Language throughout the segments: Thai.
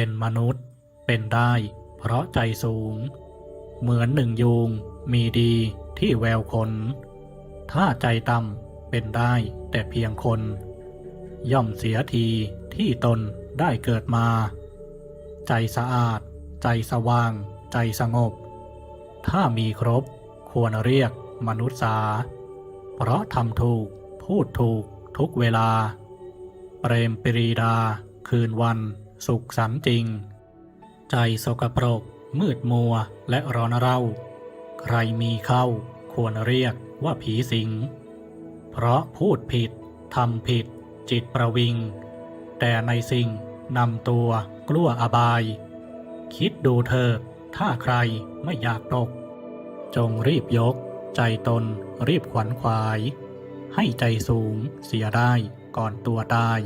เป็นมนุษย์ เป็นได้เพราะใจสูง เหมือนหนึ่งยูงมีดีที่แววคน ถ้าใจต่ำเป็นได้แต่เพียงคน ย่อมเสียทีที่ตนได้เกิดมา ใจสะอาด ใจสว่าง ใจสงบ ถ้ามีครบควรเรียกมนุษย์สา เพราะทำถูก พูดถูกทุกเวลา เปรมปรีดา คืนวัน สุขสันต์จริง ใจสกปรก มืดมัวและร้อนเร่า ใครมีเข้าควรเรียกว่าผีสิง เพราะพูดผิดทำผิด จิตประวิง แต่ในสิ่งนำตัวกลัวอบาย คิดดูเถิดถ้าใครไม่อยากตก จงรีบยก ใจตนรีบขวัญขวาย ให้ใจสูงเสียได้ก่อนตัวตาย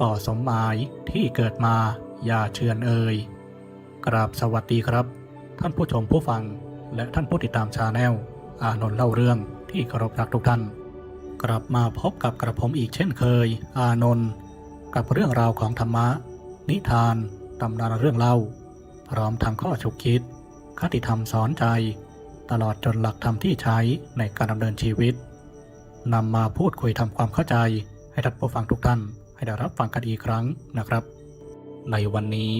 ก่อสมหมายที่เกิดมาอย่าเชือนเอ่ยกราบสวัสดีครับ ท่านผู้ชมผู้ฟัง และท่านผู้ติดตามชาแนลอานนท์เล่าเรื่องที่เคารพรักทุกท่าน กลับมาพบกับกระผมอีกเช่นเคย อานนท์กับเรื่องราวของธรรมะ นิทานตำนานเรื่องเล่า พร้อมทางข้อฉุกคิด คติธรรมสอนใจ ตลอดจนหลักธรรมที่ใช้ในการดำเนินชีวิตนำมาพูดคุยทำความเข้าใจให้ท่านผู้ฟังทุกท่าน ให้ได้รับฟังกันอีกครั้งนะครับ ในวันนี้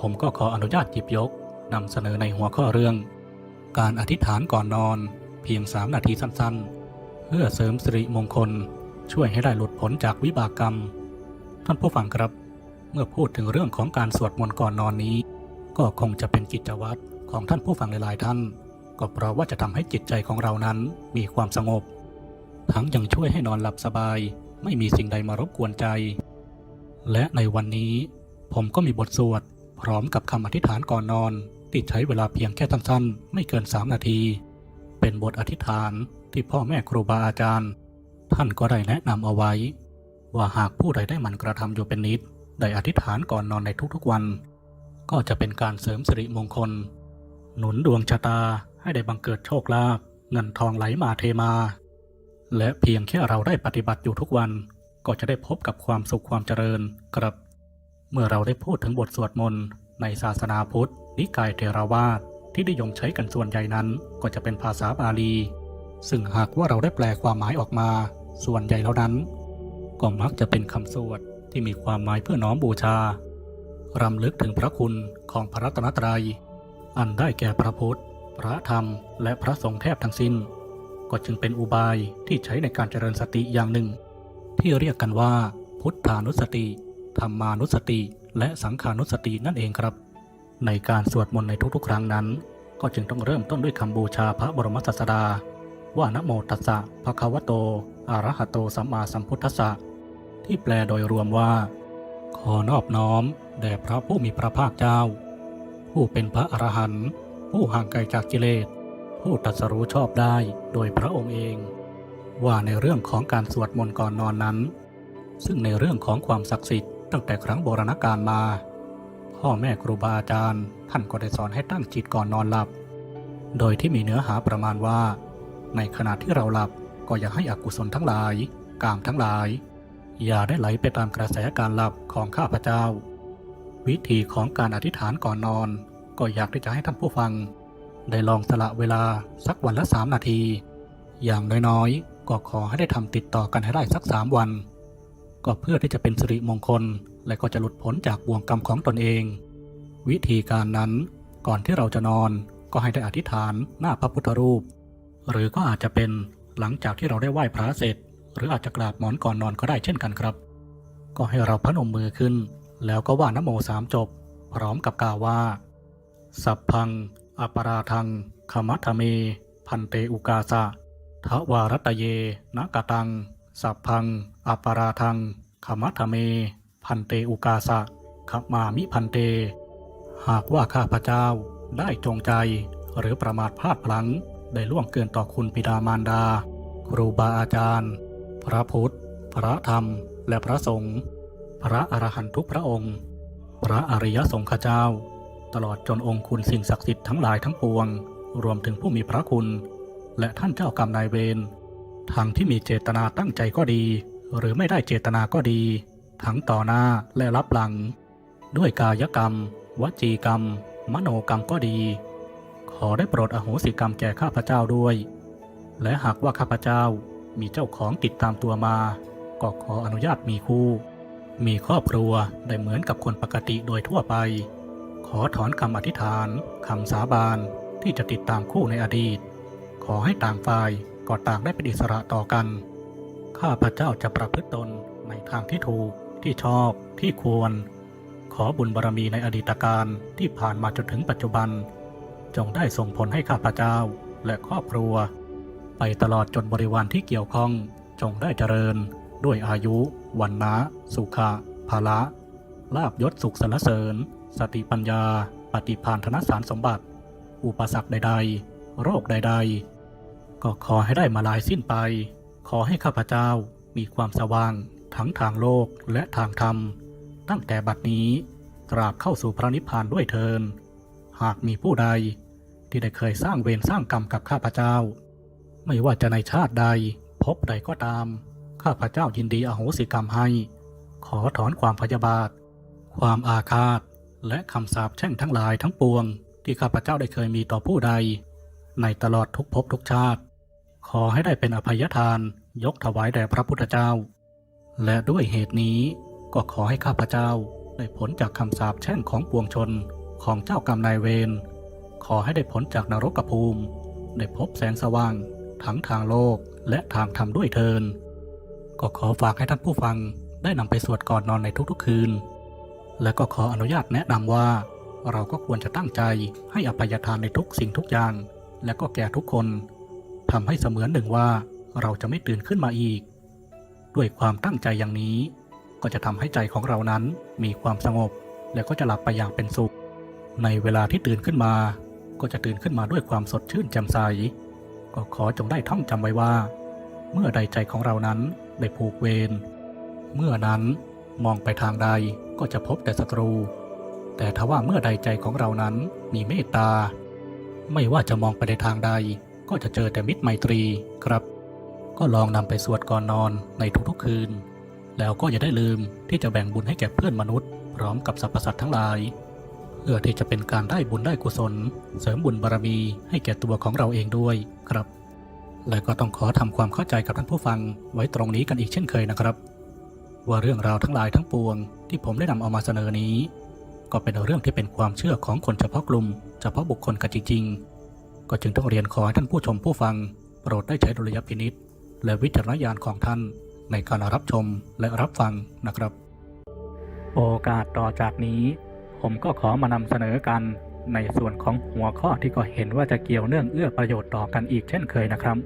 ผมก็ขออนุญาตหยิบยกนำเสนอในหัวข้อเรื่อง การอธิษฐานก่อนนอนเพียง 3 นาทีสั้นๆ เพื่อเสริมสิริมงคล ช่วยให้ได้หลุดพ้นจากวิบากกรรม ท่านผู้ฟังครับ เมื่อพูดถึงเรื่องของการสวดมนต์ก่อนนอนนี้ ก็คงจะเป็นกิจวัตรของท่านผู้ฟังหลายๆท่าน ก็เพราะว่าจะทำให้จิตใจของเรานั้นมีความสงบ ทั้งยังช่วยให้นอนหลับสบาย ไม่มีสิ่งใดมารบกวนใจ และในวันนี้ผมก็มีบทสวด พร้อมกับคำอธิษฐานก่อนนอนที่ใช้เวลาเพียงแค่สั้นๆ ไม่เกิน 3 นาที เป็นบทอธิษฐานที่พ่อแม่ครูบาอาจารย์ ท่านก็ได้แนะนำเอาไว้ ว่าหากผู้ใดได้หมันกระทำอยู่เป็นนิด ได้อธิษฐานก่อนนอนในทุกๆวัน ก็จะเป็นการเสริมสิริมงคล หนุนดวงชะตาให้ได้บังเกิดโชคลาภเงินทองไหลมาเทมา และเพียงแค่เราได้ปฏิบัติอยู่ทุกวัน ก็จะได้พบกับความสุขความเจริญครับ เมื่อเราได้พูดถึงบทสวดมนต์ในศาสนาพุทธ นิกายเทราวาสที่นิยมใช้กันส่วนใหญ่นั้นก็จะเป็นภาษาบาลี ซึ่งหากว่าเราได้แปลความหมายออกมา ส่วนใหญ่แล้วนั้น ก็มักจะเป็นคำสวดที่มีความหมายเพื่อน้อมบูชารำลึกถึงพระคุณของพระรัตนตรัย อันได้แก่พระพุทธ พระธรรม และพระสงฆ์แทบทั้งสิ้น ก็จึงเป็นอุบายที่ใช้ในการเจริญสติอย่างหนึ่ง ที่เรียกกันว่า พุทธานุสติธรรมานุสติ และสังขานุสตินั่นเองครับ ในการสวดมนต์ในทุกๆ ครั้งนั้น ก็จึงต้องเริ่มต้นด้วยคำบูชาพระบรมศาสดา ว่านะโมตัสสะภะคะวะโตอะระหะโตสัมมาสัมพุทธัสสะที่แปลโดยรวมว่า ขอนอบน้อม แด่พระผู้มีพระภาคเจ้า ผู้เป็นพระอรหันต์ผู้ห่างไกลจากกิเลสผู้ตรัสรู้ชอบได้โดยพระองค์เอง ว่าในเรื่องของการสวดมนต์ก่อนนอนนั้น ซึ่งในเรื่องของความศักดิ์สิทธิ์ตั้งแต่ครั้งโบราณกาลมา พ่อแม่ครูบาอาจารย์ ท่านก็ได้สอนให้ตั้งจิตก่อนนอนหลับ โดยที่มีเนื้อหาประมาณว่า ในขณะที่เราหลับก็อย่าให้อกุศลทั้งหลาย กามทั้งหลาย อย่าได้ไหลไปตามกระแสการหลับของข้าพเจ้า วิธีของการอธิษฐานก่อนนอน ก็อยากที่จะให้ท่านผู้ฟัง ได้ลองสละเวลาสักวันละสามนาที อย่างน้อยๆ ก็ขอให้ได้ทำติดต่อกันให้ได้สักสามวัน ก็เพื่อที่จะเป็นสิริมงคล และก็จะหลุดพ้นจากบ่วงกรรมของตนเอง วิธีการนั้นก่อนที่เราจะนอนก็ให้ได้อธิษฐานหน้าพระพุทธรูป หรือก็อาจจะเป็นหลังจากที่เราได้ไหว้พระเสร็จ หรืออาจจะกราบหมอนก่อนนอนก็ได้เช่นกันครับ ก็ให้เราพนมมือขึ้น แล้วก็ว่านโมสามจบ พร้อมกับกล่าวว่า สัพพังอปราทังขมัทเม พันเตอุกาสะ ทวารตเยนกตัง สัพพังอปราทัง ขมัทเม พันเตอุกาสะขมามิพันเต หากว่าข้าพเจ้าได้จงใจ หรือประมาทพลาดพลั้งได้ล่วงเกินต่อคุณบิดามารดา ครูบาอาจารย์ พระพุทธ พระธรรม และพระสงฆ์พระอรหันตุพระองค์ พระอริยสงฆ์เจ้า ตลอดจนองค์คุณสิ่งศักดิ์สิทธิ์ทั้งหลายทั้งปวง รวมถึงผู้มีพระคุณ และท่านเจ้ากรรมนายเวรทางที่มีเจตนาตั้งใจก็ดี หรือไม่ได้เจตนาก็ดี ทั้งต่อหน้าและรับหลัง ด้วยกายกรรม วจีกรรม มโนกรรมก็ดี ขอได้โปรดอโหสิกรรมแก่ข้าพเจ้าด้วย และหากว่าข้าพเจ้ามีเจ้าของติดตามตัวมา ก็ขออนุญาตมีคู่ มีครอบครัวได้เหมือนกับคนปกติโดยทั่วไป ขอถอนคำอธิษฐานคำสาบานที่จะติดตามคู่ในอดีต ขอให้ต่างฝ่ายก็ต่างได้เป็นอิสระต่อกัน ข้าพระเจ้าจะประพฤติตนในทางที่ถูกที่ชอบที่ควร ขอบุญบารมีในอดีตการที่ผ่านมาจนถึงปัจจุบัน จงได้ส่งผลให้ข้าพเจ้าและครอบครัว ไปตลอดจนบริวารที่เกี่ยวข้องจงได้เจริญ ด้วยอายุ วันนะสุขะภาละลาบยศสุขสรรเสริญ สติปัญญา ปฏิภาณธนสารสมบัติ อุปสรรคใด ๆ โรคใด ๆ ก็ขอให้ได้มาลายสิ้นไป ขอให้ข้าพเจ้ามีความสว่างทั้งทางโลกและทางธรรม ตั้งแต่บัดนี้ตราบเข้าสู่พระนิพพานด้วยเทิน หากมีผู้ใดที่ได้เคยสร้างเวรสร้างกรรมกับข้าพเจ้า ไม่ว่าจะในชาติใดพบใดก็ตาม ข้าพเจ้ายินดีอโหสิกรรมให้ ขอถอนความพยาบาท ความอาฆาต และคำสาปแช่งทั้งหลายทั้งปวง ที่ข้าพเจ้าได้เคยมีต่อผู้ใด ในตลอดทุกภพทุกชาติ ขอให้ได้เป็นอภัยทานยกถวายแด่พระพุทธเจ้า และด้วยเหตุนี้ก็ขอให้ข้าพเจ้าได้ผลจากคำสาปแช่งของปวงชนของเจ้ากรรมนายเวร ขอให้ได้ผลจากนรกภูมิ ได้พบแสงสว่าง ทั้งทางโลกและทางธรรมด้วยเทิน ก็ขอฝากให้ท่านผู้ฟังได้นำไปสวดก่อนนอนในทุกๆคืน และก็ขออนุญาตแนะนำว่า เราก็ควรจะตั้งใจให้อภัยทานในทุกสิ่งทุกอย่าง และก็แก่ทุกคน ทำให้เสมือนหนึ่งว่าเราจะไม่ตื่นขึ้นมาอีก ด้วยความตั้งใจอย่างนี้ ก็จะทำให้ใจของเรานั้นมีความสงบ และก็จะหลับไปอย่างเป็นสุข ในเวลาที่ตื่นขึ้นมา ก็จะตื่นขึ้นมาด้วยความสดชื่นแจ่มใส ก็ขอจงได้ท่องจำไว้ว่า เมื่อใดใจของเรานั้นได้ผูกเวรเมื่อนั้นมองไปทางใดก็จะพบแต่ศัตรู แต่ถ้าว่าเมื่อใดใจของเรานั้นมีเมตตา ไม่ว่าจะมองไปในทางใด ก็จะเจอแต่มิตรไมตรีครับ ก็ลองนำไปสวดก่อนนอนในทุกๆคืน แล้วก็อย่าได้ลืมที่จะแบ่งบุญให้แก่เพื่อนมนุษย์ พร้อมกับสรรพสัตว์ทั้งหลาย เพื่อที่จะเป็นการได้บุญได้กุศล เสริมบุญบารมีให้แก่ตัวของเราเองด้วยครับ และก็ต้องขอทำความเข้าใจกับท่านผู้ฟังไว้ตรงนี้กันอีกเช่นเคยนะครับ ว่าเรื่องราวทั้งหลายทั้งปวง ที่ผมได้นำเอามาเสนอนี้ ก็เป็นเรื่องที่เป็นความเชื่อของคนเฉพาะกลุ่ม เฉพาะบุคคลกันจริงๆ ก็จึงต้องเรียนขอให้ท่านผู้ชมผู้ฟัง โปรดได้ใช้ดุลยพินิษและวิจารณญาณของท่านในการรับชมและรับฟังนะครับ โอกาสต่อจากนี้ ผมก็ขอมานำเสนอกันในส่วนของหัวข้อที่ก็เห็นว่าจะเกี่ยวเนื่องเอื้อประโยชน์ต่อกันอีกเช่นเคยนะครับ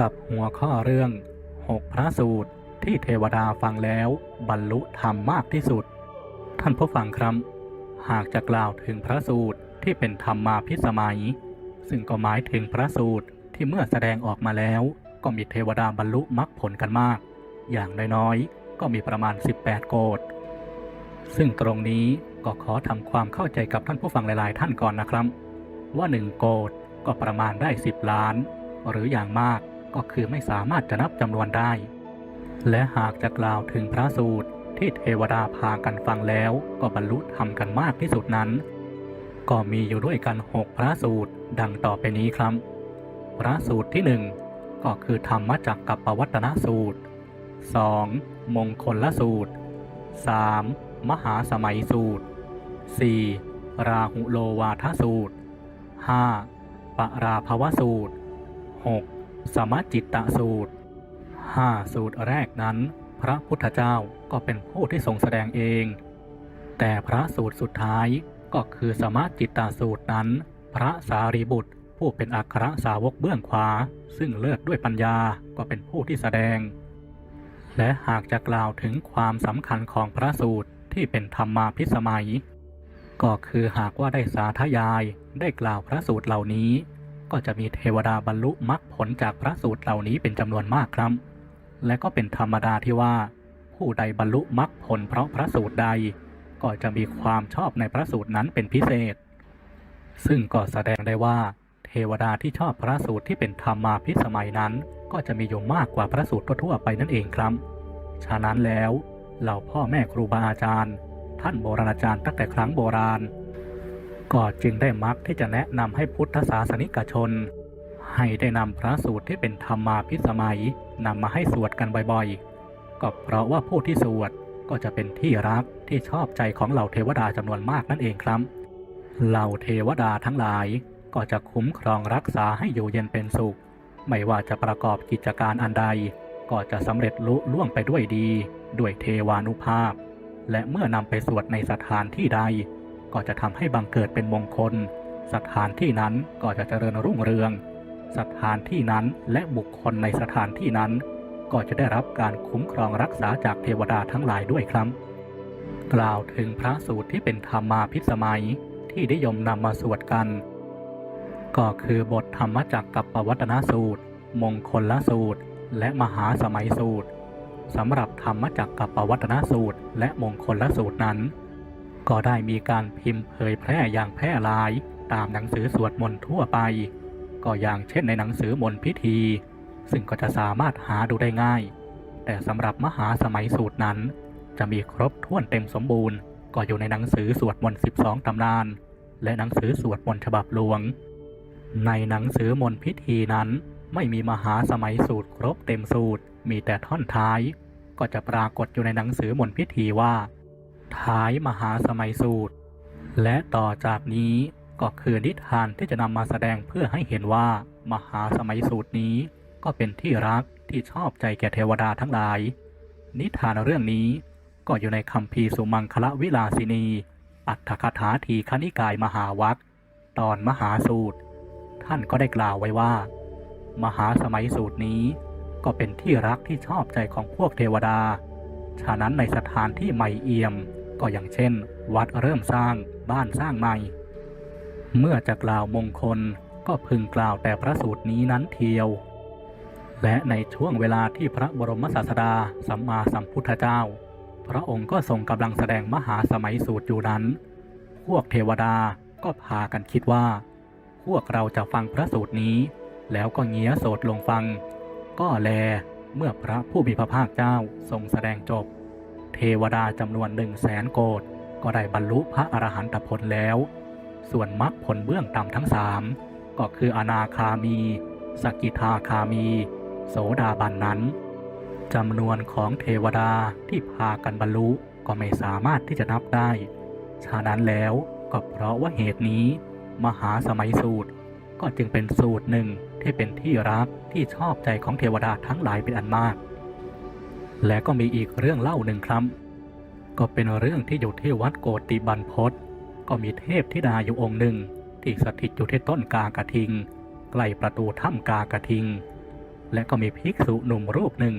กับหัวข้อเรื่อง 6 พระสูตรที่เทวดาฟังแล้วบรรลุธรรมมากที่สุด ท่านผู้ฟังครับ หากจะกล่าวถึงพระสูตรที่เป็นธรรมมาพิสมัย ซึ่งก็หมายถึงพระสูตรที่เมื่อแสดงออกมาแล้ว ก็มีเทวดาบรรลุมรรคผลกันมาก อย่างน้อยๆ ก็มีประมาณ 18 โกดซึ่งตรงนี้ก็ขอทำความเข้าใจกับท่านผู้ฟังหลายๆ ท่านก่อนนะครับ ว่า 1 โกดก็ประมาณได้ 10 ล้าน หรืออย่างมากก็คือไม่สามารถจะนับจำนวนได้ และหากจะกล่าวถึงพระสูตรที่เทวดาพากันฟังแล้ว ก็บรรลุธรรมกันมากที่สุดนั้น ก็มีอยู่ด้วยกัน 6 พระสูตร ดังต่อไปนี้ครับ พระสูตรที่1ก็คือธรรมจักกับปวัตนสูตร 2. มงคลละสูตร 3. มหาสมัยสูตร 4. ราหุโลวาทสูตร 5. ปราภวสูตร 6. สมจิตตสูตร 5 สูตรแรกนั้น พระพุทธเจ้าก็เป็นผู้ที่ทรงแสดงเอง แต่พระสูตรสุดท้ายก็คือสมจิตตสูตรนั้น พระสารีบุตร ผู้เป็นอัครสาวกเบื้องขวา ซึ่งเลิศด้วยปัญญาก็เป็นผู้ที่แสดง และหากจะกล่าวถึงความสำคัญของพระสูตรที่เป็นธรรมาพิสมัย ก็คือหากว่าได้สาธยายได้กล่าวพระสูตรเหล่านี้ ก็จะมีเทวดาบรรลุมรรคผลจากพระสูตรเหล่านี้เป็นจำนวนมากครับ และก็เป็นธรรมดาที่ว่า ผู้ใดบรรลุมรรคผลเพราะพระสูตรใด ก็จะมีความชอบในพระสูตรนั้นเป็นพิเศษ ซึ่งก็แสดงได้ว่า เทวดาที่ชอบพระสูตรที่เป็นธรรมาพิสมัยนั้น ก็จะมีอยู่มากกว่าพระสูตรทั่วไปนั่นเองครับ ฉะนั้นแล้วเหล่าพ่อแม่ครูบาอาจารย์ ท่านโบราณอาจารย์ตั้งแต่ครั้งโบราณ ก็จึงได้มักที่จะแนะนำให้พุทธศาสนิกชน ให้ได้นำพระสูตรที่เป็นธรรมาพิสมัยนำมาให้สวดกันบ่อยๆ ก็เพราะว่าผู้ที่สวดก็จะเป็นที่รักที่ชอบใจของเหล่าเทวดาจำนวนมากนั่นเองครับ เหล่าเทวดาทั้งหลายก็จะคุ้มครองรักษาให้อยู่เย็นเป็นสุข ไม่ว่าจะประกอบกิจการอันใด ก็จะสำเร็จลุล่วงไปด้วยดี ด้วยเทวานุภาพ และเมื่อนำไปสวดในสถานที่ใด ก็จะทำให้บังเกิดเป็นมงคล สถานที่นั้นก็จะเจริญรุ่งเรือง สถานที่นั้นและบุคคลในสถานที่นั้น ก็จะได้รับการคุ้มครองรักษาจากเทวดาทั้งหลายด้วยครับ กล่าวถึงพระสูตรที่เป็นธรรมาพิสมัย ที่นิยมนำมาสวดกัน ก็คือบทธรรมจักรกับปวัตนสูตร มงคลละสูตร และมหาสมัยสูตรสำหรับธรรมจักรกับปวัตนสูตร และมงคลละสูตรนั้น ก็ได้มีการพิมพ์เผยแพร่อย่างแพร่หลายตามหนังสือสวดมนต์ทั่วไป ก็อย่างเช่นในหนังสือมนต์พิธี ซึ่งก็จะสามารถหาดูได้ง่าย แต่สำหรับมหาสมัยสูตรนั้น จะมีครบถ้วนเต็มสมบูรณ์ ก็อยู่ในหนังสือสวดมนต์12 ตำนาน และหนังสือสวดมนต์ฉบับหลวง ในหนังสือมนต์พิธีนั้น ไม่มีมหาสมัยสูตรครบเต็มสูตร มีแต่ท่อนท้าย ก็จะปรากฏอยู่ในหนังสือมนต์พิธีว่า ท้ายมหาสมัยสูตร และต่อจากนี้ก็คือนิทานที่จะนำมาแสดงเพื่อให้เห็นว่า มหาสมัยสูตรนี้ ก็เป็นที่รักที่ชอบใจแก่เทวดาทั้งหลาย นิทานเรื่องนี้ ก็อยู่ในคำพีสุมังคละวิลาสินี อัตถคถาทีคณิกายมหาวัคตอนมหาสูตร ท่านก็ได้กล่าวไว้ว่า มหาสมัยสูตรนี้ ก็เป็นที่รักที่ชอบใจของพวกเทวดา ฉะนั้นในสถานที่ใหม่เอี่ยม ก็อย่างเช่น วัดเริ่มสร้างบ้านสร้างใหม่ เมื่อจะกล่าวมงคลก็พึงกล่าวแต่พระสูตรนี้นั้นเทียว และในช่วงเวลาที่พระบรมศาสดาสัมมาสัมพุทธเจ้า พระองค์ก็ทรงกำลังแสดงมหาสมัยสูตรอยู่นั้น พวกเทวดาก็พากันคิดว่า พวกเราจะฟังพระสูตรนี้ แล้วก็เงี้ยโสดลงฟัง ก็แลเมื่อพระผู้มีพระภาคเจ้าทรงแสดงจบ เทวดาจำนวนหนึ่งแสนโกดก็ได้บรรลุพระอรหันตผลแล้ว ส่วนมรรคผลเบื้องต่ำทั้งสามก็คืออนาคามี สกิทาคามี โสดาบันนั้น จำนวนของเทวดาที่พากันบรรลุก็ไม่สามารถที่จะนับได้ ฉะนั้นแล้วก็เพราะว่าเหตุนี้ มหาสมัยสูตร ก็จึงเป็นสูตรหนึ่งที่เป็นที่รักที่ชอบใจของเทวดาทั้งหลายเป็นอันมาก และก็มีอีกเรื่องเล่าหนึ่งครับก็เป็นเรื่องที่อยู่ที่วัดโกติบันพศก็มีเทพธิดาอยู่องค์หนึ่ง ที่สถิตอยู่ที่ต้นกากระทิง ใกล้ประตูถ้ำกากระทิง และก็มีภิกษุหนุ่มรูปหนึ่ง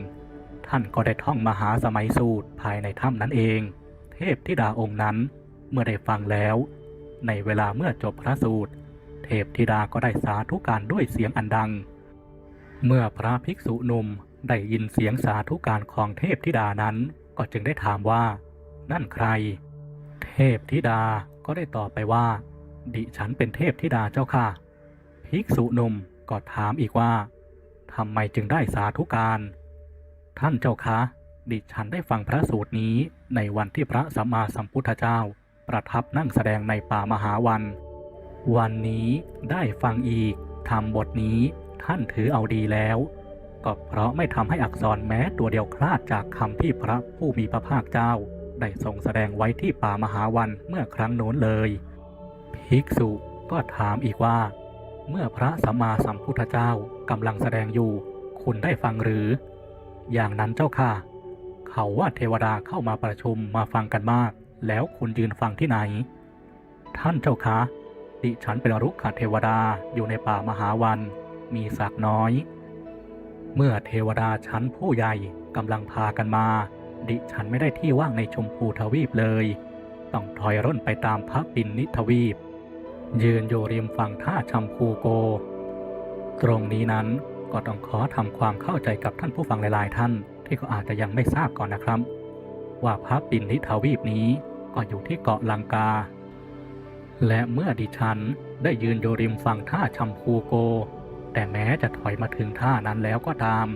ท่านก็ได้ท่องมหาสมัยสูตรภายในถ้ำนั้นเอง เทพธิดาองค์นั้นเมื่อได้ฟังแล้ว ในเวลาเมื่อจบพระสูตร เทพธิดาก็ได้สาธุการด้วยเสียงอันดัง เมื่อพระภิกษุหนุ่มได้ยินเสียงสาธุการของเทพธิดานั้นก็จึงได้ถามว่า นั่นใคร เทพธิดาก็ได้ตอบไปว่า ดิฉันเป็นเทพธิดาเจ้าค่ะ ภิกษุหนุ่มก็ถามอีกว่าทำไมจึงได้สาธุการ ท่านเจ้าคะดิฉันได้ฟังพระสูตรนี้ในวันที่พระสัมมาสัมพุทธเจ้า ประทับนั่งแสดงในป่ามหาวัน วันนี้ได้ฟังอีกทำบทนี้ท่านถือเอาดีแล้ว ก็เพราะไม่ทำให้อักษรแม้ตัวเดียวคลาดจากคำที่พระผู้มีพระภาคเจ้า ได้ทรงแสดงไว้ที่ป่ามหาวันเมื่อครั้งโน้นเลย ภิกษุก็ถามอีกว่า เมื่อพระสัมมาสัมพุทธเจ้ากำลังแสดงอยู่ คุณได้ฟังหรือ อย่างนั้นเจ้าค่ะ เขาว่าเทวดาเข้ามาประชุมมาฟังกันมาก แล้วคุณยืนฟังที่ไหน ท่านเจ้าคะดิฉันเป็นรุกขเทวดาอยู่ในป่ามหาวัน มีศักน้อย เมื่อเทวดาชั้นผู้ใหญ่กำลังพากันมา ดิฉันไม่ได้ที่ว่างในชมพูทวีปเลย ต้องถอยร่นไปตามพระปินนิทวีป ยืนอยู่ริมฝั่งท่าชัมพูโก ตรงนี้นั้น ก็ต้องขอทำความเข้าใจกับท่านผู้ฟังหลาย ๆ ท่านที่ก็อาจจะยังไม่ทราบก่อนนะครับ ว่าพระปินนิทวีปนี้ก็อยู่ที่เกาะลังกา และเมื่อดิฉันได้ยืนอยู่ริมฝั่งท่าชัมพูโก แต่แม้จะถอยมาถึงท่านั้นแล้วก็ตาม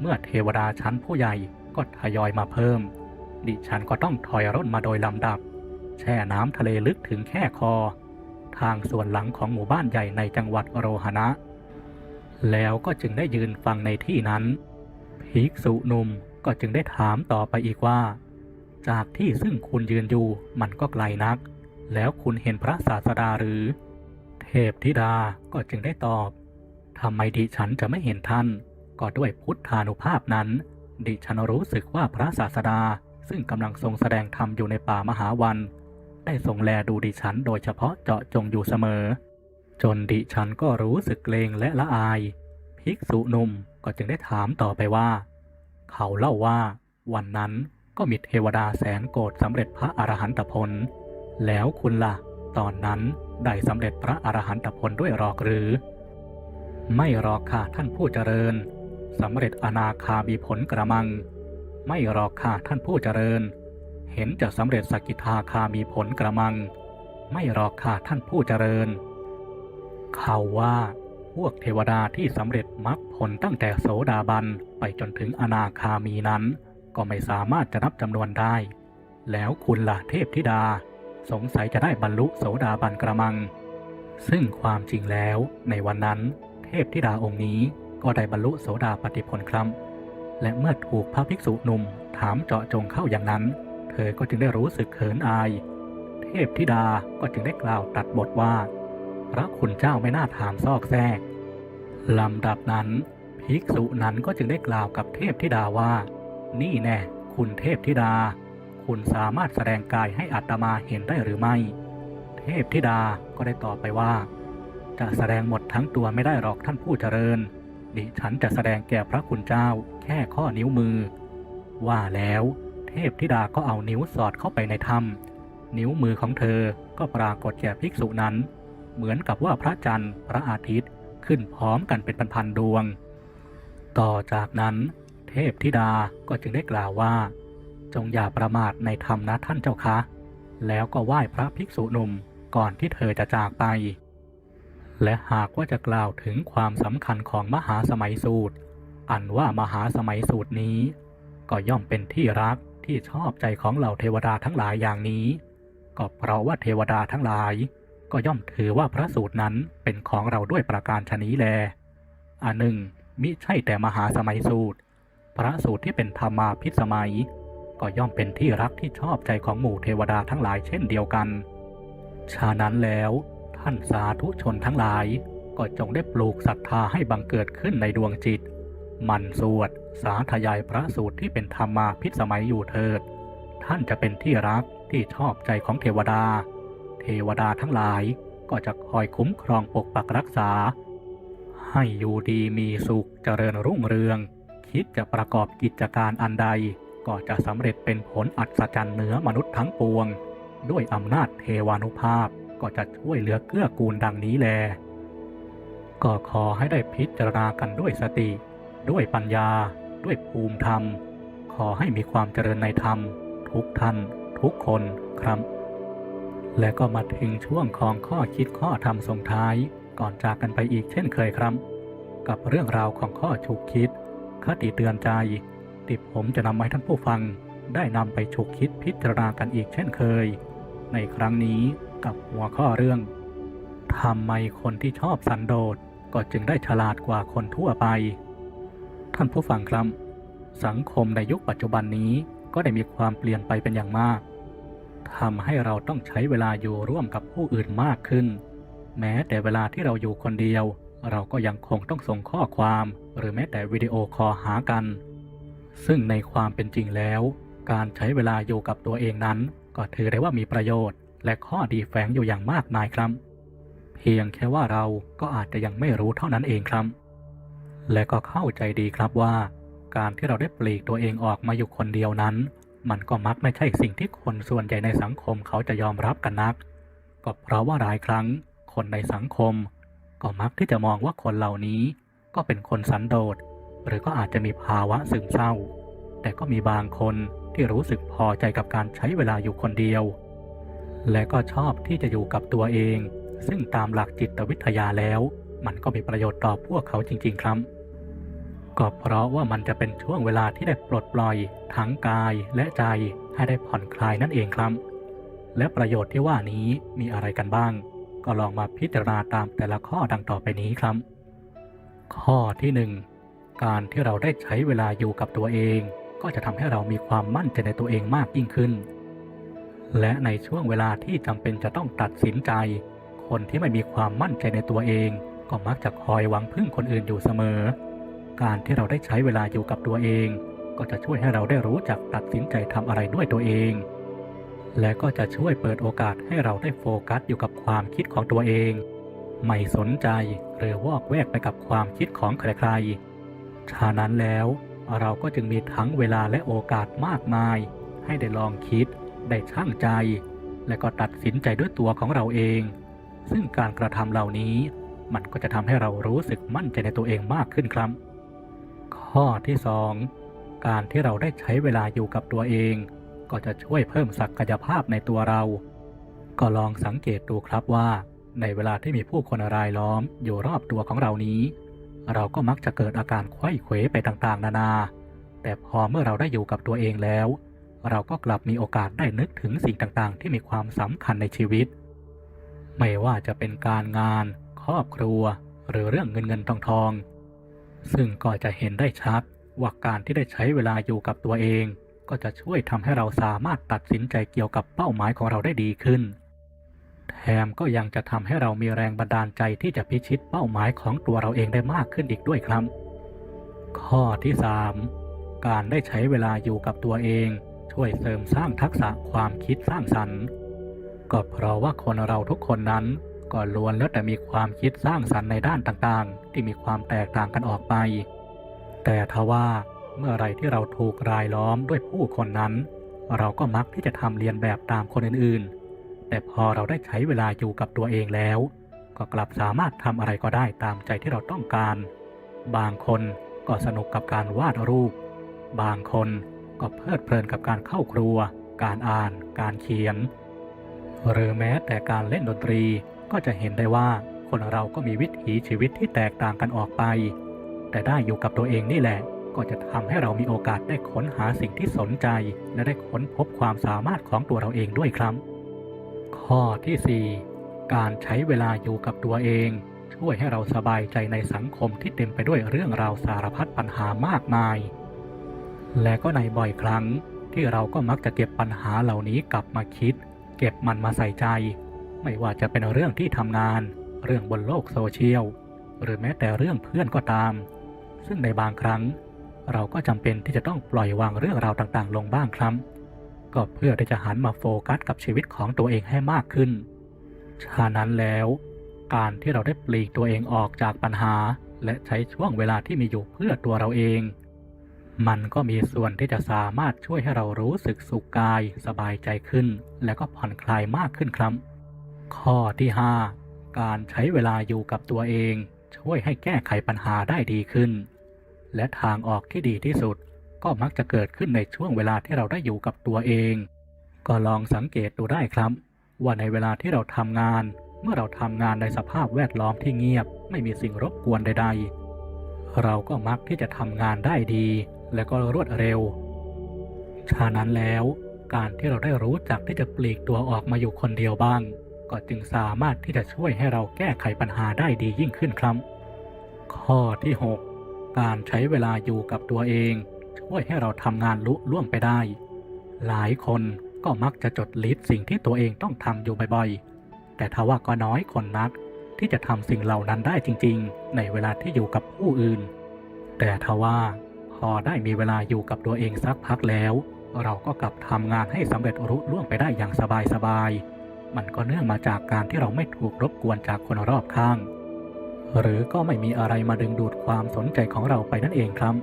เมื่อเทวดาชั้นผู้ใหญ่ก็ทยอยมาเพิ่ม ดิฉันก็ต้องถอยร่นมาโดยลำดับ แช่น้ำทะเลลึกถึงแค่คอ ทางส่วนหลังของหมู่บ้านใหญ่ในจังหวัดโรหณะ แล้วก็จึงได้ยืนฟังในที่นั้น ภิกษุหนุ่มก็จึงได้ถามต่อไปอีกว่า จากที่ซึ่งคุณยืนอยู่มันก็ไกลนัก แล้วคุณเห็นพระศาสดาหรือ เทพธิดาก็จึงได้ตอบทำไมดิฉันจะไม่เห็นท่าน ก็ด้วยพุทธานุภาพนั้น ดิฉันรู้สึกว่าพระศาสดาซึ่งกำลังทรงแสดงธรรมอยู่ในป่ามหาวัน ได้ทรงแลดูดิฉันโดยเฉพาะเจาะจงอยู่เสมอ จนดิฉันก็รู้สึกเกรงและละอาย ภิกษุหนุ่มก็จึงได้ถามต่อไปว่า เขาเล่าว่าวันนั้นก็มีเทวดาแสนโกรธสำเร็จพระอรหันตผล แล้วคุณละ่ะ ตอนนั้นได้สำเร็จพระอรหันตผลด้วยหรอกหรือ ไม่หรอกค่ะท่านผู้เจริญสำเร็จอนาคามีผลกระมัง ไม่หรอกค่ะท่านผู้เจริญ เห็นจะสำเร็จสกิทาคามีผลกระมัง ไม่หรอกค่ะท่านผู้เจริญ ขาว่า พวกเทวดาที่สำเร็จมรรคผลตั้งแต่โสดาบันไปจนถึงอนาคามีนั้น ก็ไม่สามารถจะนับจำนวนได้ แล้วคุณล่ะเทพธิดา สงสัยจะได้บรรลุโสดาบันกระมัง ซึ่งความจริงแล้วในวันนั้น เทพธิดาองค์นี้ก็ได้บรรลุโสดาปฏิผลครับ และเมื่อถูกพระภิกษุหนุ่มถามเจาะจงเข้าอย่างนั้น เธอก็จึงได้รู้สึกเขินอาย เทพธิดาก็จึงได้กล่าวตัดบทว่า พระคุณเจ้าไม่น่าถามซอกแซกลำดับนั้น ภิกษุนั้นก็จึงได้กล่าวกับเทพธิดาว่า นี่แน่คุณเทพธิดา คุณสามารถแสดงกายให้อัตมาเห็นได้หรือไม่ เทพธิดาก็ได้ตอบไปว่า จะแสดงหมดทั้งตัวไม่ได้หรอกท่านผู้เจริญ ดิฉันจะแสดงแก่พระคุณเจ้า แค่ข้อนิ้วมือ ว่าแล้วเทพธิดาก็เอานิ้วสอดเข้าไปในถ้ำนิ้วมือของเธอก็ปรากฏแก่ภิกษุนั้น เหมือนกับว่าพระจันทร์พระอาทิตย์ขึ้นพร้อมกันเป็นพันๆดวง ต่อจากนั้นเทพธิดาก็จึงได้กล่าวว่า จงอย่าประมาทในธรรมนะท่านเจ้าคะ แล้วก็ไหว้พระภิกษุหนุ่มก่อนที่เธอจะจากไป และหากว่าจะกล่าวถึงความสำคัญของมหาสมัยสูตร อันว่ามหาสมัยสูตรนี้ ก็ย่อมเป็นที่รักที่ชอบใจของเหล่าเทวดาทั้งหลายอย่างนี้ ก็เพราะว่าเทวดาทั้งหลาย ก็ย่อมถือว่าพระสูตรนั้นเป็นของเราด้วยประการชนี้แล อันหนึ่ง มิใช่แต่มหาสมัยสูตร พระสูตรที่เป็นธรรมาพิสมัย ก็ย่อมเป็นที่รักที่ชอบใจของหมู่เทวดาทั้งหลายเช่นเดียวกัน ฉะนั้นแล้วท่านสาธุชนทั้งหลาย ก็จงได้ปลูกศรัทธาให้บังเกิดขึ้นในดวงจิต มันสวด สาธยายพระสูตรที่เป็นธรรมาพิสมัยอยู่เถิด ท่านจะเป็นที่รักที่ชอบใจของเทวดา วดาทั้งหลายก็จะคอยคุ้มครองปกปักรักษา ให้อยู่ดีมีสุขเจริญรุ่งเรือง คิดจะประกอบกิจการอันใด ก็จะสำเร็จเป็นผลอัศจรรย์เหนือมนุษย์ทั้งปวง ด้วยอำนาจเทวานุภาพก็จะช่วยเหลือเกื้อกูลดังนี้แล ก็ขอให้ได้พิจารณากันด้วยสติ ด้วยปัญญา ด้วยภูมิธรรม ขอให้มีความเจริญในธรรม ทุกท่าน ทุกคนครับ และก็มาถึงช่วงของข้อคิดข้อธรรมส่งท้าย ก่อนจากกันไปอีกเช่นเคยครับ กับเรื่องราวของข้อฉุกคิด คติเตือนใจที่ผมจะนำมาให้ท่านผู้ฟัง ได้นำไปฉุกคิดพิจารณากันอีกเช่นเคย ในครั้งนี้กับหัวข้อเรื่องทำไมคนที่ชอบสันโดษก็จึงได้ฉลาดกว่าคนทั่วไป ท่านผู้ฟังครับ สังคมในยุคปัจจุบันนี้ก็ได้มีความเปลี่ยนไปเป็นอย่างมาก ทำให้เราต้องใช้เวลาอยู่ร่วมกับผู้อื่นมากขึ้น แม้แต่เวลาที่เราอยู่คนเดียว เราก็ยังคงต้องส่งข้อความ หรือแม้แต่วิดีโอคอลหากัน ซึ่งในความเป็นจริงแล้ว การใช้เวลาอยู่กับตัวเองนั้น ก็ถือได้ว่ามีประโยชน์ และข้อดีแฝงอยู่อย่างมากมายครับ เพียงแค่ว่าเราก็อาจจะยังไม่รู้เท่านั้นเองครับ และก็เข้าใจดีครับว่า การที่เราได้ปลีกตัวเองออกมาอยู่คนเดียวนั้น มันก็มักไม่ใช่สิ่งที่คนส่วนใหญ่ในสังคมเขาจะยอมรับกันนัก ก็เพราะว่าหลายครั้ง คนในสังคม ก็มักที่จะมองว่าคนเหล่านี้ ก็เป็นคนสันโดษ หรือก็อาจจะมีภาวะซึมเศร้า แต่ก็มีบางคนที่รู้สึกพอใจกับการใช้เวลาอยู่คนเดียว และก็ชอบที่จะอยู่กับตัวเอง ซึ่งตามหลักจิตวิทยาแล้ว มันก็มีประโยชน์ต่อพวกเขาจริง ๆ ครับ ก็เพราะว่ามันจะเป็นช่วงเวลาที่ได้ปลดปล่อยทั้งกายและใจให้ได้ผ่อนคลายนั่นเองครับ และประโยชน์ที่ว่านี้มีอะไรกันบ้าง ก็ลองมาพิจารณาตามแต่ละข้อดังต่อไปนี้ครับ ข้อที่หนึ่งการที่เราได้ใช้เวลาอยู่กับตัวเอง ก็จะทำให้เรามีความมั่นใจในตัวเองมากยิ่งขึ้น และในช่วงเวลาที่จำเป็นจะต้องตัดสินใจ คนที่ไม่มีความมั่นใจในตัวเอง ก็มักจะคอยหวังพึ่งคนอื่นอยู่เสมอ การที่เราได้ใช้เวลาอยู่กับตัวเอง ก็จะช่วยให้เราได้รู้จักตัดสินใจทำอะไรด้วยตัวเอง และก็จะช่วยเปิดโอกาสให้เราได้โฟกัสอยู่กับความคิดของตัวเอง ไม่สนใจหรือวอกแวกไปกับความคิดของใครๆฉะนั้นแล้วเราก็จึงมีทั้งเวลาและโอกาสมากมาย ให้ได้ลองคิด ได้ช่างใจ และก็ตัดสินใจด้วยตัวของเราเอง ซึ่งการกระทำเหล่านี้ มันก็จะทำให้เรารู้สึกมั่นใจในตัวเองมากขึ้นครับ ข้อที่สองการที่เราได้ใช้เวลาอยู่กับตัวเอง ก็จะช่วยเพิ่มศักยภาพในตัวเรา ก็ลองสังเกตดูครับว่า ในเวลาที่มีผู้คนรายล้อมอยู่รอบตัวของเรานี้ เราก็มักจะเกิดอาการไขว้เขวไปต่างๆ นานา แต่พอเมื่อเราได้อยู่กับตัวเองแล้ว เราก็กลับมีโอกาสได้นึกถึงสิ่งต่างๆ ที่มีความสำคัญในชีวิต ไม่ว่าจะเป็นการงาน ครอบครัว หรือเรื่องเงินเงินทองทอง ซึ่งก็จะเห็นได้ชัดว่าการที่ได้ใช้เวลาอยู่กับตัวเอง ก็จะช่วยทำให้เราสามารถตัดสินใจเกี่ยวกับเป้าหมายของเราได้ดีขึ้น แถมก็ยังจะทำให้เรามีแรงบันดาลใจที่จะพิชิตเป้าหมายของตัวเราเองได้มากขึ้นอีกด้วยครับ ข้อที่ 3 การได้ใช้เวลาอยู่กับตัวเอง ช่วยเสริมสร้างทักษะความคิดสร้างสรรค์ ก็เพราะว่าคนเราทุกคนนั้น ก็ล้วนแล้วแต่มีความคิดสร้างสรรค์ในด้านต่างๆ ที่มีความแตกต่างกันออกไป แต่ทว่าเมื่อไรที่เราถูกรายล้อมด้วยผู้คนนั้น เราก็มักที่จะทำเรียนแบบตามคนอื่นๆ แต่พอเราได้ใช้เวลาอยู่กับตัวเองแล้ว ก็กลับสามารถทำอะไรก็ได้ตามใจที่เราต้องการ บางคนก็สนุกกับการวาดรูป บางคนก็เพลิดเพลินกับการเข้าครัว การอ่าน การเขียน หรือแม้แต่การเล่นดนตรี ก็จะเห็นได้ว่าคนเราก็มีวิถีชีวิตที่แตกต่างกันออกไป แต่ได้อยู่กับตัวเองนี่แหละ ก็จะทำให้เรามีโอกาสได้ค้นหาสิ่งที่สนใจ และได้ค้นพบความสามารถของตัวเราเองด้วยครับ ข้อที่ 4 การใช้เวลาอยู่กับตัวเอง ช่วยให้เราสบายใจในสังคมที่เต็มไปด้วยเรื่องราวสารพัดปัญหามากมาย และก็ในบ่อยครั้งที่เราก็มักจะเก็บปัญหาเหล่านี้กลับมาคิด เก็บมันมาใส่ใจ ไม่ว่าจะเป็นเรื่องที่ทำงาน เรื่องบนโลกโซเชียล หรือแม้แต่เรื่องเพื่อนก็ตาม ซึ่งในบางครั้ง เราก็จำเป็นที่จะต้องปล่อยวางเรื่องราวต่างๆ ลงบ้างครับ ก็เพื่อที่จะหันมาโฟกัสกับชีวิตของตัวเองให้มากขึ้นฉะนั้นแล้ว การที่เราได้ปลีกตัวเองออกจากปัญหา และใช้ช่วงเวลาที่มีอยู่เพื่อตัวเราเอง มันก็มีส่วนที่จะสามารถช่วยให้เรารู้สึกสุขกาย สบายใจขึ้น และก็ผ่อนคลายมากขึ้นครับ ข้อที่ 5 การใช้เวลาอยู่กับตัวเอง ช่วยให้แก้ไขปัญหาได้ดีขึ้น และทางออกที่ดีที่สุด ก็มักจะเกิดขึ้นในช่วงเวลาที่เราได้อยู่กับตัวเอง ก็ลองสังเกตดูได้ครับ ว่าในเวลาที่เราทำงาน เมื่อเราทำงานในสภาพแวดล้อมที่เงียบ ไม่มีสิ่งรบกวนใด ๆ เราก็มักที่จะทำงานได้ดี และก็รวดเร็วฉะนั้นแล้ว การที่เราได้รู้จักที่จะปลีกตัวออกมาอยู่คนเดียวบ้าง ก็จึงสามารถที่จะช่วยให้เราแก้ไขปัญหาได้ดียิ่งขึ้นครับ ข้อที่ 6 การใช้เวลาอยู่กับตัวเอง ช่วยให้เราทำงานลุล่วงไปได้ หลายคนก็มักจะจดลิสต์สิ่งที่ตัวเองต้องทำอยู่บ่อยๆ แต่ทว่าก็น้อยคนนักที่จะทำสิ่งเหล่านั้นได้จริง ๆ ในเวลาที่อยู่กับผู้อื่น แต่ทว่าพอได้มีเวลาอยู่กับตัวเองสักพักแล้ว เราก็กลับทำงานให้สำเร็จรุ่ล่วงไปได้อย่างสบายๆ มันก็เนื่องมาจากการที่เราไม่ถูกรบกวนจากคนรอบข้าง หรือก็ไม่มีอะไรมาดึงดูดความสนใจของเราไปนั่นเองครับ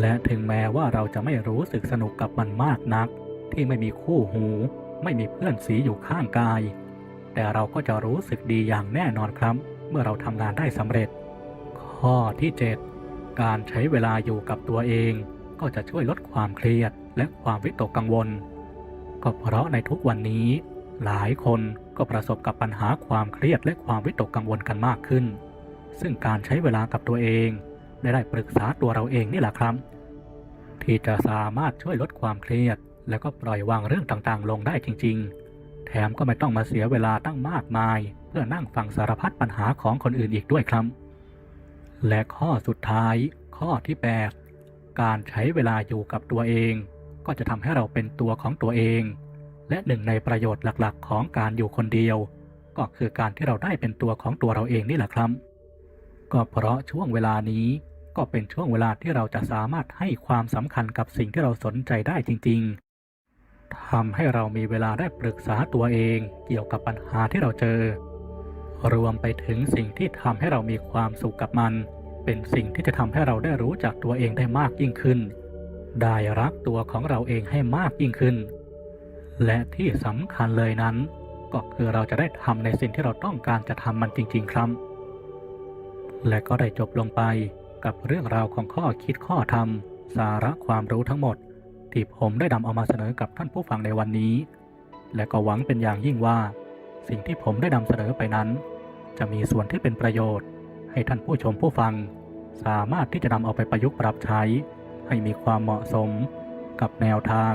และถึงแม้ว่าเราจะไม่รู้สึกสนุกกับมันมากนัก ที่ไม่มีคู่หู ไม่มีเพื่อนสีอยู่ข้างกาย แต่เราก็จะรู้สึกดีอย่างแน่นอนครับ เมื่อเราทำงานได้สำเร็จ ข้อที่ 7 การใช้เวลาอยู่กับตัวเอง ก็จะช่วยลดความเครียดและความวิตกกังวลก็เพราะในทุกวันนี้ หลายคนก็ประสบกับปัญหาความเครียดและความวิตกกังวลกันมากขึ้น ซึ่งการใช้เวลากับตัวเองได้ได้ปรึกษาตัวเราเองนี่แหละครับ ที่จะสามารถช่วยลดความเครียด แล้วก็ปล่อยวางเรื่องต่างๆ ลงได้จริง ๆ แถมก็ไม่ต้องมาเสียเวลาตั้งมากมาย เพื่อนั่งฟังสารพัดปัญหาของคนอื่นอีกด้วยครับ และข้อสุดท้าย ข้อที่ 8 การใช้เวลาอยู่กับตัวเอง ก็จะทำให้เราเป็นตัวของตัวเอง และหนึ่งในประโยชน์หลักๆ ของการอยู่คนเดียว ก็คือการที่เราได้เป็นตัวของตัวเราเองนี่แหละครับ ก็เพราะช่วงเวลานี้ก็เป็นช่วงเวลาที่เราจะสามารถให้ความสำคัญกับสิ่งที่เราสนใจได้จริง ๆทำให้เรามีเวลาได้ปรึกษาตัวเองเกี่ยวกับปัญหาที่เราเจอ รวมไปถึงสิ่งที่ทำให้เรามีความสุขกับมัน เป็นสิ่งที่จะทำให้เราได้รู้จักตัวเองได้มากยิ่งขึ้น ได้รักตัวของเราเองให้มากยิ่งขึ้น และที่สำคัญเลยนั้น ก็คือเราจะได้ทำในสิ่งที่เราต้องการจะทำมันจริง ๆ ครับ และก็ได้จบลงไปกับเรื่องราวของข้อคิดข้อธรรม สาระความรู้ทั้งหมด ที่ผมได้นำเอามาเสนอกับท่านผู้ฟังในวันนี้ และก็หวังเป็นอย่างยิ่งว่า สิ่งที่ผมได้นำเสนอไปนั้น จะมีส่วนที่เป็นประโยชน์ ให้ท่านผู้ชมผู้ฟัง สามารถที่จะนำเอาไปประยุกต์ปรับใช้ ให้มีความเหมาะสม กับแนวทาง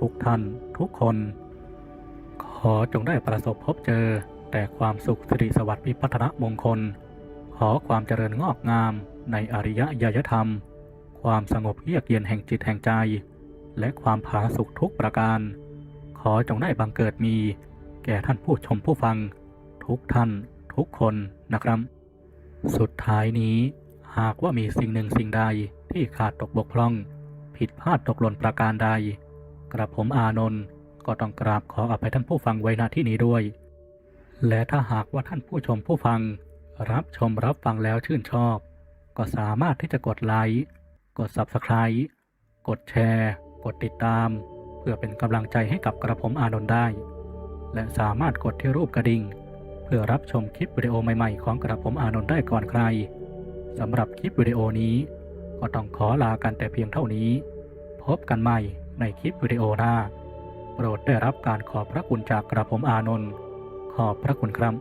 ทุกท่านทุกคน ขอจงได้ประสบพบเจอแต่ความสุขสิริสวัสดิ์พิพัฒนมงคล ขอความเจริญงอกงามในอริยญาณธรรม ความสงบเยือกเย็นแห่งจิตแห่งใจ และความผาสุกทุกประการ ขอจงได้บังเกิดมี แก่ท่านผู้ชมผู้ฟัง ทุกท่าน ทุกคนนะครับ สุดท้ายนี้หากว่ามีสิ่งหนึ่งสิ่งใดที่ขาดตกบกพร่อง ผิดพลาดตกหล่นประการใด กระผมอานนท์ก็ต้องกราบขออภัยท่านผู้ฟังไว้ณที่นี้ด้วย และถ้าหากว่าท่านผู้ชมผู้ฟัง รับชมรับฟังแล้วชื่นชอบ ก็สามารถที่จะกดไลค์กด Subscribe กดแชร์ กดติดตาม เพื่อเป็นกำลังใจให้กับกระผมอานนท์ได้ และสามารถกดที่รูปกระดิ่ง เพื่อรับชมคลิปวิดีโอใหม่ๆ ของกระผมอานนท์ได้ก่อนใครสำหรับคลิปวิดีโอนี้ ก็ต้องขอลากันแต่เพียงเท่านี้ พบกันใหม่ ในคลิปวิดีโอหน้า โปรดได้รับการขอบพระคุณจากกระผมอานนท์ขอบพระคุณครับ